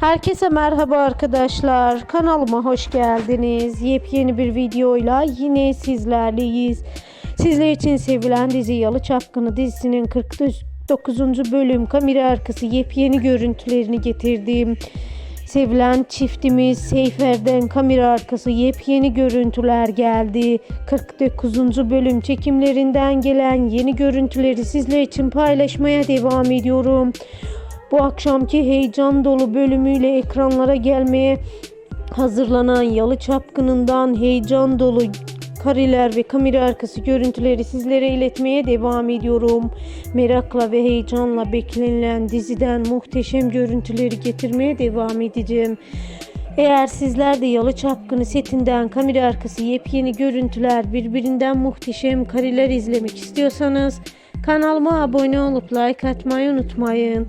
Herkese merhaba arkadaşlar. Kanalıma hoş geldiniz. Yepyeni bir videoyla yine sizlerleyiz. Sizler için sevilen dizi Yalı Çapkını dizisinin 49. bölüm kamera arkası yepyeni görüntülerini getirdim. Sevilen çiftimiz Seyfer'den kamera arkası yepyeni görüntüler geldi. 49. bölüm çekimlerinden gelen yeni görüntüleri sizler için paylaşmaya devam ediyorum. Bu akşamki heyecan dolu bölümüyle ekranlara gelmeye hazırlanan Yalı Çapkını'ndan heyecan dolu kareler ve kamera arkası görüntüleri sizlere iletmeye devam ediyorum. Merakla ve heyecanla beklenilen diziden muhteşem görüntüleri getirmeye devam edeceğim. Eğer sizler de Yalı Çapkını setinden kamera arkası yepyeni görüntüler, birbirinden muhteşem kareler izlemek istiyorsanız kanalıma abone olup like atmayı unutmayın.